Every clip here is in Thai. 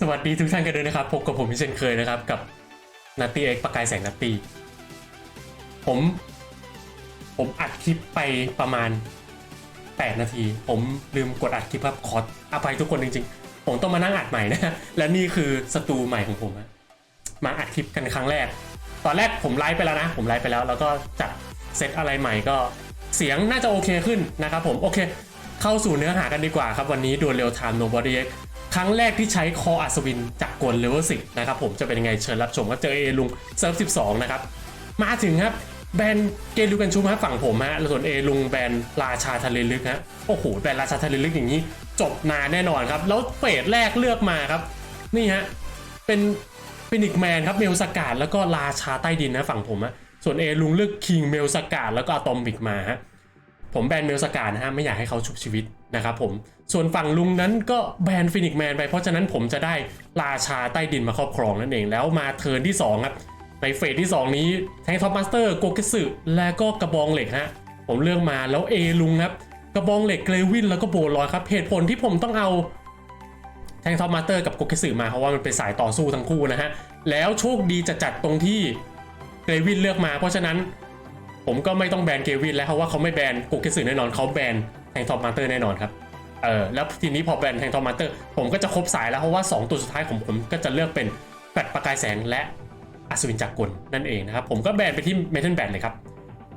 สวัสดีทุกท่านกันด้วยนะครับ พบกับผมเช่นเคยนะครับ กับนัตตี้เอ็กประกายแสงนัตตี้ผม ผมอัดคลิปไปประมาณ 8 นาที ผมลืมกดอัดคลิปครับขออภัยทุกคนจริงๆ ผมต้องมานั่งอัดใหม่นะและนี่คือสตูใหม่ของผมมาอัดคลิปกันครั้งแรก ตอนแรกผมไลฟ์ไปแล้วนะ ผมไลฟ์ไปแล้ว แล้วก็จัดเซตอะไรใหม่ก็เสียงน่าจะโอเคขึ้นนะครับผมโอเค เข้าสู่เนื้อหากันดีกว่าครับ วันนี้ดวลเร็วไทม์โนบอดี้เอ็ก ครั้งแรกที่ใช้คออัศวินจากกลเลเวลสินะครับผมจะเป็นยังไงเชิญรับชมก็เจอเอลุงเซิร์ฟ12นะครับ มาถึงครับแบนเกลูกันชูมาฝั่งผมฮะส่วนเอลุงแบนราชาทะเลลึกฮะโอ้โหแบนราชาทะเลลึกอย่างนี้ จบนานแน่นอนครับ แล้วเฟสแรกเลือกมาครับ นี่ฮะเป็นฟินิกแมนครับเมลสกาดแล้วก็ราชาใต้ดินนะฝั่งผมฮะส่วนเอลุงเลือกคิงเมลสกาดแล้วก็อะตอมิกมาฮะ ผมแบนเมลสกานะฮะไม่อยากให้เขาชุบชีวิตนะครับผมส่วนฝั่งลุงนั้นก็แบนฟินิกแมนไปเพราะฉะนั้นผมจะได้ราชาใต้ดินมาครอบครองนั่นเอง แล้วมาเทิร์นที่2ครับในเฟสที่ 2 นี้แทงท็อปมาสเตอร์โกเกสึและก็กระบองเหล็กฮะผมเลือกมาแล้วเอลุงครับกระบองเหล็กเกรวินแล้วก็โบลอยครับเหตุผลที่ผมต้องเอาแทงท็อปมาสเตอร์กับโกเกสึมาเพราะว่ามันเป็นสายต่อสู้ทั้งคู่นะฮะแล้วโชคดีจะจัดตรงที่เกรวินเลือกมา เพราะฉะนั้น ผมก็ไม่ต้องแบนเกวินแล้วเพราะว่าเขาไม่แบนโกเกสึแน่นอนเขาแบนแทงทอมมาเตอร์แน่นอนครับเออแล้วทีนี้พอแบนแทงทอมมาเตอร์ ผมก็จะครบสายแล้วเพราะว่า 2 ตัวสุดท้ายของผมก็จะเลือกเป็นแฟดประกายแสงและอัศวินจักรกลนั่นเองนะครับ ผมก็แบนไปที่เมทัลแบนเลยครับ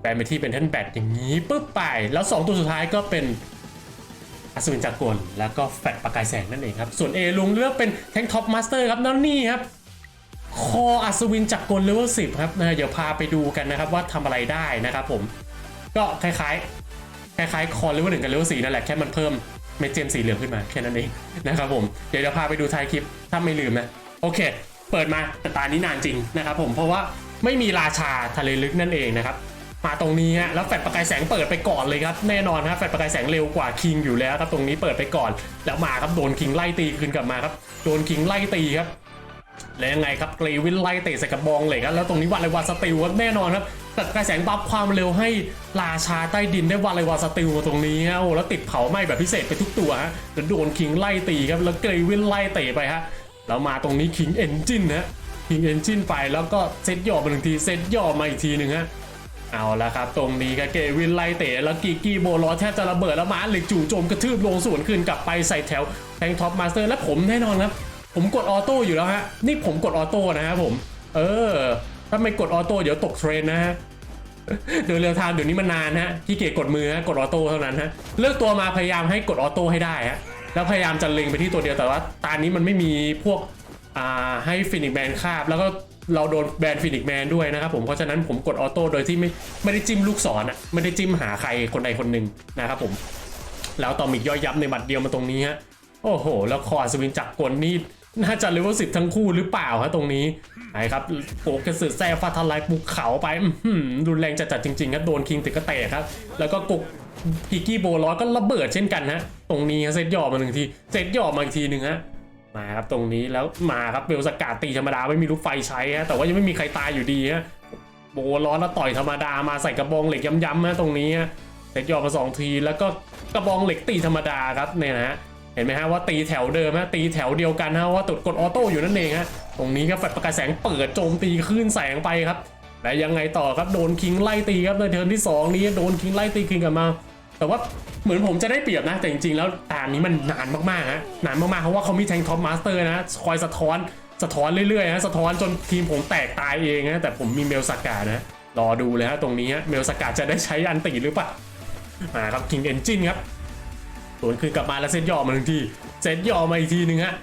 แบนไปที่เป็นเทนแบนอย่างนี้ปุ๊บไป แล้ว 2 ตัวสุดท้ายก็เป็นอัศวินจักรกลแล้วก็แฟดประกายแสงนั่นเองครับ ส่วน A ลุงเลือกเป็นแทงท็อปมาสเตอร์ครับแล้วนี่ครับ คออัศวินจักกลเลเวลสิบครับนะเดี๋ยวพาไปดูกันนะครับว่าทำอะไรได้นะครับผม ก็คล้ายๆ คล้ายๆ คอเลเวลหนึ่งกับเลเวลสี่นั่นแหละแค่มันเพิ่มเม็ดเจมสีเหลืองขึ้นมาแค่นั้นเองนะครับผม เดี๋ยวจะพาไปดูท้ายคลิปถ้าไม่ลืมนะ โอเค เปิดมาแต่ตานี้นานจริงนะครับผมเพราะว่าไม่มีราชาทะเลลึกนั่นเองนะครับมาตรงนี้ฮะแล้วแฟดประกายแสงเปิดไปก่อนเลยครับแน่นอนครับแฟดประกายแสงเร็วกว่าคิงอยู่แล้วครับตรงนี้เปิดไปก่อน แล้วมาครับโดนคิงไล่ตีคืนกลับมาครับโดนคิงไล่ตีครับ แล้วยังไงครับเกรวินไล่เตะใส่กระบองเหล็กครับแล้วตรงนี้วาเลวาสติลครับแน่นอนครับตัดกระแสงบัฟความเร็วให้ราชาใต้ดินได้วาเลวาสติลตรงนี้ฮะโอ้แล้วติดเผาไหม้แบบพิเศษไปทุกตัวฮะแล้วโดนคิงไล่ตีครับแล้วเกรวินไล่เตะไปฮะแล้วมาตรงนี้คิงเอนจินนะคิงเอนจินไปแล้วก็เซตย่อมาหนึ่งทีเซตย่อมาอีกทีหนึ่งฮะเอาละครับ ตรงนี้ก็เกวินไล่เตะแล้วกีกี้โบลอแทบจะระเบิดแล้วมาเหล็กจู่โจมกระทืบลงสวนคืนกลับไปใส่แถวแทงท็อปมาสเตอร์และผมแน่นอนครับ ผมกดออโต้อยู่แล้วฮะ นี่ผมกดออโต้นะครับผม เออ ถ้าไม่กดออโต้เดี๋ยวตกเทรนนะฮะเดินเร็วทางเดี๋ยวนี้มันนานฮะที่เกียจกดมือฮะกดออโต้เท่านั้นฮะ เลือกตัวมาพยายามให้กดออโต้ให้ได้ฮะ แล้วพยายามจะเล็งไปที่ตัวเดียวแต่ว่า ตานี้มันไม่มีพวก อ่า ให้ฟินิกแมนคาบ แล้วก็เราโดนแบนฟินิกแมนด้วยนะครับผม เพราะฉะนั้นผมกดออโต้โดยที่ไม่ไม่ได้จิ้มลูกศรอะ ไม่ได้จิ้มหาใครคนใดคนหนึ่งนะครับผม แล้วต่อมิกย่อยยับในบัตรเดียวมาตรงนี้ฮะ โอ้โห แล้วคออัศวินจักรกลนี่ น่าจะเลเวลสิบทั้งคู่หรือเปล่าฮะตรงนี้ไหนครับโปกระสือแซ่ฟาทลายภูเขาไปรุนแรงจัดๆจริงๆครับโดนคิงติดกระเตะครับ แล้วก็กกกิกกี้โบลอยก็ระเบิดเช่นกันฮะตรงนี้ฮะเซตหย่อมาหนึ่งทีเซตหย่อมาอีกทีหนึ่งฮะมาครับตรงนี้แล้วมาครับเบลสกาดตีธรรมดาไม่มีลูกไฟใช้ฮะแต่ว่ายังไม่มีใครตายอยู่ดีฮะโบร้อนแล้วต่อยธรรมดามาใส่กระบองเหล็กย้ำๆฮะตรงนี้ฮะเซตหย่อมาสองทีแล้วก็กระบองเหล็กตีธรรมดาครับเนี่ยนะฮะ ห็นไหมฮะว่าตีแถวเดิมฮะตีแถวเดียวกันฮะว่าตุดกดออโต้อยู่นั่นเองฮะตรงนี้ครับแฟลชประกายแสงเปิดโจมตีคลื่นแสงไปครับและยังไงต่อครับโดนคิงไล่ตีครับในเทิร์นที่สองนี้โดนคิงไล่ตีคืนกลับมา แต่ว่าเหมือนผมจะได้เปรียบนะ แต่จริงๆแล้วตานี้มันนานมากๆฮะนานมากๆเพราะว่าเขามีแทงท็อปมาสเตอร์นะคอยสะท้อนสะท้อนเรื่อยๆฮะสะท้อนจนทีมผมแตกตายเองนะแต่ผมมีเมลสกานะรอดูเลยฮะตรงนี้ฮะเมลสกาจะได้ใช้อันตีหรือเปล่ามาครับคิงเอนจินครับ สวนคืนกลับมาแล้วเซตย่อมาหนึ่งทีเซตย่อมาอีกทีหนึ่งฮะ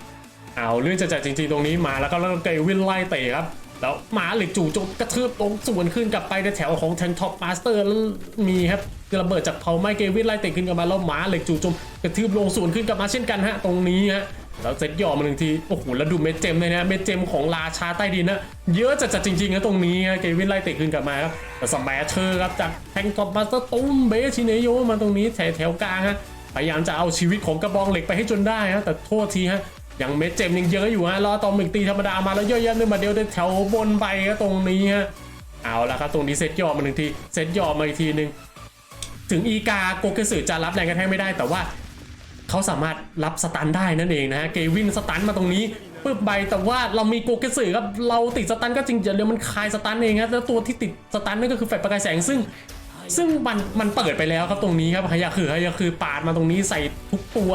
เอาเรื่องจะจัดจริงๆตรงนี้มาแล้วก็แล้วก็เกวินไล่เตะครับแล้วหมาเหล็กจู่โจมกระทืบลงสวนขึ้นกลับไปในแถวของแทงท็อปมาสเตอร์แล้วมีครับระเบิดจากเผาไม้เกวินไล่เตะขึ้นกลับมาแล้วหมาเหล็กจู่โจมกระทืบลงสวนขึ้นกลับมาเช่นกันฮะตรงนี้ฮะแล้วเซตย่อมาหนึ่งทีโอ้โหแล้วดูเม็ดเจมเลยนะเม็ดเจมของราชาใต้ดินนะเยอะจัดจริงๆนะตรงนี้ฮะเกวินไล่เตะขึ้นกลับมาครับแต่สมัยเธอร์ครับจากแทงท็อปมาสเตอร์ตุ้มเบสชิเนโยมาตรงนี้แถวแถวกลางฮะ พยายามจะเอาชีวิตของกระบองเหล็กไปให้จนได้ฮะแต่โทษทีฮะยังเม็ดเจมยังเยอะอยู่ฮะรอตอมิกตีธรรมดามาแล้วเยอะแยะเลยมาเดียวได้แถวบนไปครับตรงนี้ฮะเอาละครับตรงนี้เซตย่อมาหนึ่งทีเซตย่อมาอีกทีหนึ่งถึงอีกาโกเกสึจะรับแรงกระแทกไม่ได้แต่ว่าเขาสามารถรับสตันได้นั่นเองนะฮะเกวินสตันมาตรงนี้ปึ๊บใบแต่ว่าเรามีโกเกสึครับเราติดสตันก็จริงเดี๋ยวมันคลายสตันเองครับแล้วตัวที่ติดสตันนั่นก็คือแฟลชประกายแสงซึ่ง ซึ่งมันมันเปิดไปแล้วครับตรงนี้ครับฮายาคือฮายาคือปาดมาตรงนี้ใส่ทุกตัว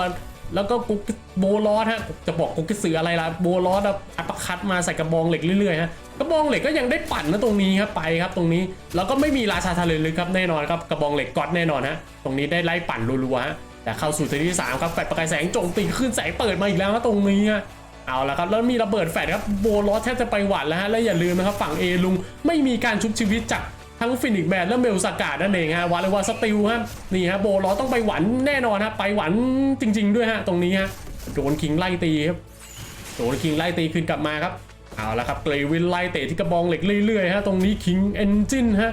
แล้วก็กุ๊กโบลอสฮะจะบอกกุ๊กเสืออะไรล่ะโบลอสอะอัปคัดมาใส่กระบองเหล็กเรื่อยๆฮะกระบองเหล็กก็ยังได้ปั่นนะตรงนี้ครับไปครับตรงนี้แล้วก็ไม่มีราชาทะเลลึกครับแน่นอนครับกระบองเหล็กก๊อตแน่นอนฮะตรงนี้ได้ไล่ปั่นรัวๆฮะแต่เข้าสู่เทอร์ที่สามครับแฟลชประกายแสงจมตีขึ้นแสงเปิดมาอีกแล้วนะตรงนี้ฮะเอาละครับแล้วมีระเบิดแฟลชครับโบลอสแทบจะไปหวัดแล้วฮะและอย่าลืมนะครับฝั่งเอลุงไม่มีการชุบชีวิตจาก ทั้งฟินิกแมนและเมลสกาดนั่นเองฮะวาเลวาสติลฮะนี่ฮะโบล้อต้องไปหวันแน่นอนฮะไปหวันจริง ๆ ด้วยฮะตรงนี้ฮะโดนคิงไล่ตีครับโดนคิงไล่ตีคืนกลับมาครับเอาละครับเกรวินไล่เตะที่กระบองเหล็กเรื่อยๆฮะตรงนี้คิงเอนจินฮะ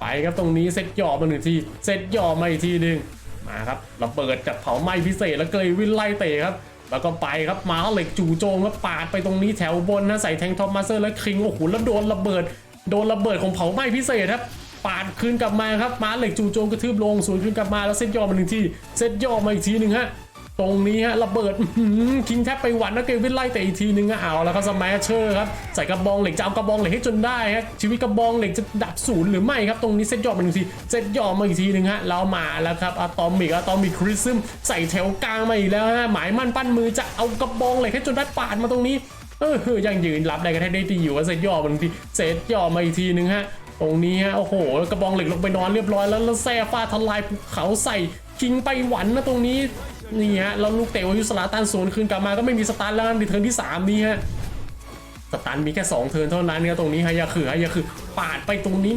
ไปครับตรงนี้เซตหย่อมาหนึ่งทีเซตหย่อมาอีกทีหนึ่งมาครับระเบิดจากเผาไหม้พิเศษแล้วเกรวินไล่เตะครับแล้วก็ไปครับมาเหล็กจู่โจมครับปาดไปตรงนี้แถวบนนะใส่แทงทอปมาสเตอร์แล้วคิงโอ้โหแล้วโดนระเบิด โดนระเบิดของเผาไหม้พิเศษครับปาดคืนกลับมาครับม้าเหล็กจู่โจมกระทืบลงสวนคืนกลับมาแล้วเซตย่อมาหนึ่งทีเซตย่อมาอีกทีหนึ่งฮะตรงนี้ฮะระเบิดคิงแทบไปหวันนะเกวินไล่แต่อีกทีหนึ่งอะเอาแล้วก็สมัชเชอร์ครับใส่กระบองเหล็กจะเอากระบองเหล็กให้จนได้ฮะชีวิตกระบองเหล็กจะดับศูนย์หรือไม่ครับตรงนี้เซตย่อมาหนึ่งทีเซตย่อมาอีกทีหนึ่งฮะแล้วมาแล้วครับอะตอมิกอะตอมิกคริซึมใส่แถวกลางมาอีกแล้วฮะหมายมั่นปั้นมือจะเอากระบองเหล็กให้จนได้ปาดมาตรงนี้ เออยังยืนรับได้กันให้ได้ดีอยู่ว่าเซตย่อมันทีเซตย่อมาอีกทีนึงฮะ ตรงนี้ฮะโอ้โหกระบองเหล็กลงไปนอนเรียบร้อยแล้วแล้วแซ่ฟาทลายภูเขาใส่คิงไปหวันนะตรงนี้นี่ฮะแล้วลูกเตะวายุสลาตันสวนคืนกลับมาก็ไม่มีสตาร์ทแล้วในเทิร์นที่ 3 นี้ฮะสตาร์ทมีแค่2เทิร์นเท่านั้นเนี่ยตรงนี้ฮายาคือฮายาคือปาดไปตรงนี้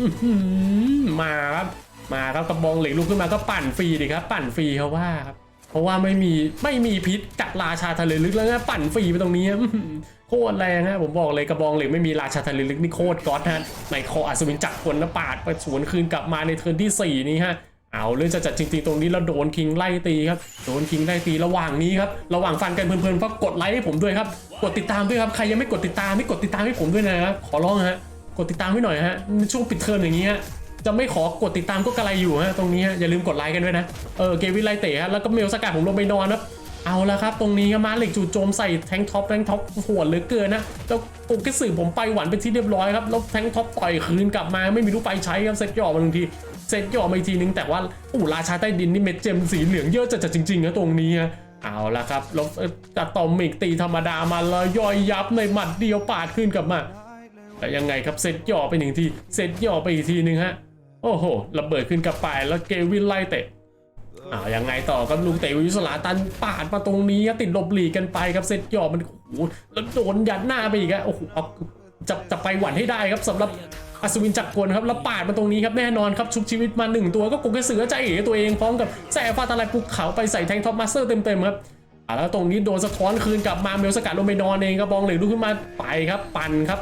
มาครับมาครับกระบองเหล็กลุกขึ้นมาก็ปั่นฟรีดิครับ ปั่นฟรีเขาว่าครับเพราะว่าไม่มีไม่มีพิษจากราชาทะเลลึกแล้วนะปั่นฟรีไปตรงนี้ คตรแรงฮะผมบอกเลยกระบองเหล็กไม่มีราชาทะเลลึกนี่โคตรก๊อตฮะในคออัศวินจักรคนนะปาดไปสวนคืนกลับมาในเทิร์นที่ 4 นี้ฮะเอาเรื่องจะจัดจริงๆตรงนี้แล้วโดนคิงไล่ตีครับโดนคิงไล่ตีระหว่างนี้ครับระหว่างฟันกันเพลินๆก็กดไลค์ให้ผมด้วยครับกดติดตามด้วยครับใครยังไม่กดติดตามไม่กดติดตามให้ผมด้วยนะครับขอร้องฮะกดติดตามให้หน่อยฮะช่วงปิดเทอมอย่างนี้ฮะจะไม่ขอกดติดตามก็กระไรอยู่ฮะตรงนี้ฮะอย่าลืมกดไลค์กันด้วยนะเออเกวินไลเตะฮะแล้วก็เมลสกัดผมลงไปนอนนะ เอาละครับ ตรงนี้มาเหล็กจู่โจมใส่แทงท็อปแทงท็อปโหดเหลือเกินนะแล้วโกเกสึผมไปหวันเป็นที่เรียบร้อยครับแล้วแทงท็อปต่อยคืนกลับมาไม่มีลูกไฟใช้ครับเซตย่อมาหนึ่งทีเซตย่อมาอีกทีนึงแต่ว่าอู้ราชาใต้ดินนี่เม็ดเจมสีเหลืองเยอะจัดจริงๆนะตรงนี้ฮะเอาละครับแล้วอะตอมิกตีธรรมดามาแล้วย่อยยับในหมัดเดียวปาดขึ้นกลับมาแต่ยังไงครับเซตย่อไปหนึ่งทีเซตย่อไปอีกทีหนึ่งฮะโอ้โหระเบิดขึ้นกระปาแล้วเกวินไล่เตะ อ้าวยังไงต่อครับลุงเตะวิสลาตันปาดมาตรงนี้ติดหลบหลีกกันไปครับเซตย่อมันโอ้โหแล้วโดนยัดหน้าไปอีกอะโอ้โหเอาจะจะไปหวันให้ได้ครับสำหรับอัศวินจักรกลครับแล้วปาดมาตรงนี้ครับแน่นอนครับชุบชีวิตมาหนึ่งตัวก็โกระเสือใจเอ๋ตัวเองพร้อมกับแซ่ฟาดอะไรภูเขาไปใส่แทงท็อปมาสเตอร์เต็มๆครับอะแล้วตรงนี้โดนสะท้อนคืนกลับมาเมลสกัดลงไปนอนเองกระบองเหล็กลุกขึ้นมาไปครับปั่นครับ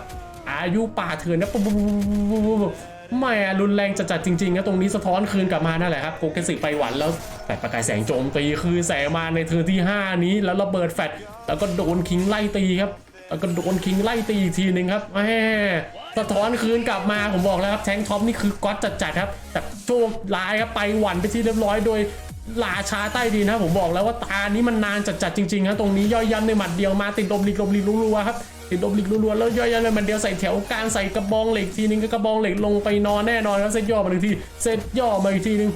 อายุป่าเถื่อนนะปุ๊บปุ๊บปุ๊บปุ๊บปุ๊บ แหม่รุนแรงจัดๆจริงๆนะตรงนี้สะท้อนคืนกลับมานั่นแหละครับโกเกสึไปหวันแล้วแต่ประกายแสงโจมตีคือแสงมาในเทิร์นที่ 5 นี้แล้วระเบิดแฟดแล้วก็โดนคิงไล่ตีครับแล้วก็โดนคิงไล่ตีอีกทีหนึ่งครับแหมสะท้อนคืนกลับมาผมบอกแล้วครับแทงท็อปนี่คือก๊อตจัดๆครับแต่โชคร้ายครับไปหวันไปที่เรียบร้อยโดยราชาใต้ดินนะผมบอกแล้วว่าตานี้มันนานจัดๆจริงๆครับตรงนี้ย่อยยันในหมัดเดียวมาติดลมลิกลมลิกรัวๆครับ ติดลมลิกรัวๆแล้วย่อยยันในหมัดเดียวใส่แถวกลางใส่กระบองเหล็กทีนึงก็กระบองเหล็กลงไปนอนแน่นอนครับเซตย่อมาหนึ่งทีเซตย่อมาอีกทีนึง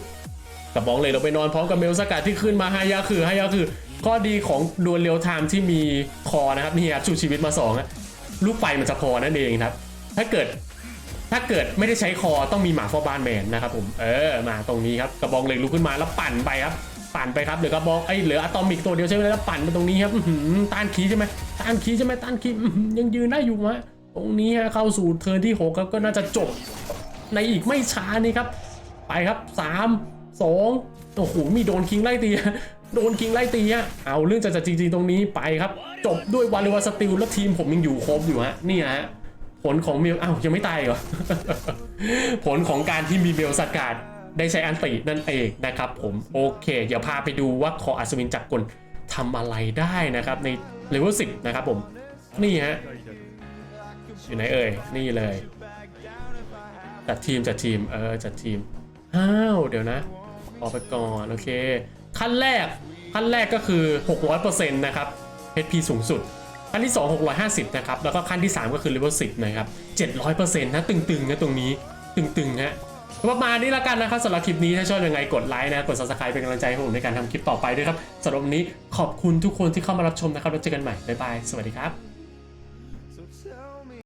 กระบองเหล็กลงไปนอนพร้อมกับเมลสกัดที่ขึ้นมาฮายาคือฮายาคือข้อดีของดวลเรียวไทม์ที่มีคอนะครับนี่ครับชูชีวิตมาสองลูกไฟมันจะพอนั่นเองครับ ถ้าเกิดถ้าเกิดไม่ได้ใช้คอต้องมีหมาฟอร์บานแมนนะครับผมเออมาตรงนี้ครับกระบองเหล็กลุกขึ้นมาแล้วปั่นไปครับ ปั่นไปครับเหลือกระบองไอ้เหลืออะตอมิกตัวเดียวใช่ไหมแล้วปั่นไปตรงนี้ครับหือต้านคีใช่ไหมต้านคีใช่ไหมต้านคียังยืนได้อยู่ฮะตรงนี้ฮะเข้าสู่เทิร์นที่หกครับก็น่าจะจบในอีกไม่ช้านี่ครับ ไปครับสามสองโอ้โหมีโดนคิงไล่ตีโดนคิงไล่ตีอะเอาเรื่องจะจะจริงๆตรงนี้ไปครับ จบด้วยวาเลวาสติลแล้วทีมผมยังอยู่ครบอยู่ฮะนี่ฮะผลของเมลอ้าวยังไม่ตายเหรอผลของการที่มีเมลสกัด ได้ใช้อันตินั่นเองนะครับผมโอเค เดี๋ยวพาไปดูว่าคออัศวินจักรกลทำอะไรได้นะครับในเลเวลสินะครับผม นี่ฮะ อยู่ไหนเอ่ย นี่เลย จัดทีมจัดทีม เออ จัดทีม อ้าว เดี๋ยวนะ ออกไปก่อน โอเค ขั้นแรก ขั้นแรกก็คือ 600%นะครับ HP สูงสุด ขั้นที่ 2 650 นะครับ แล้วก็ขั้นที่ 3 ก็คือ level 10 นะครับ 700%นะ ตึงๆนะตรงนี้ ตึงๆฮะ ประมาณนี้ละกันนะครับสำหรับคลิปนี้ถ้าชอบยังไงกดไลค์นะกด subscribe เป็นกำลังใจให้ผมในการทำคลิปต่อไปด้วยครับสำหรับวันนี้ขอบคุณทุกคนที่เข้ามารับชมนะครับแล้วเจอกันใหม่บ๊ายบายสวัสดีครับ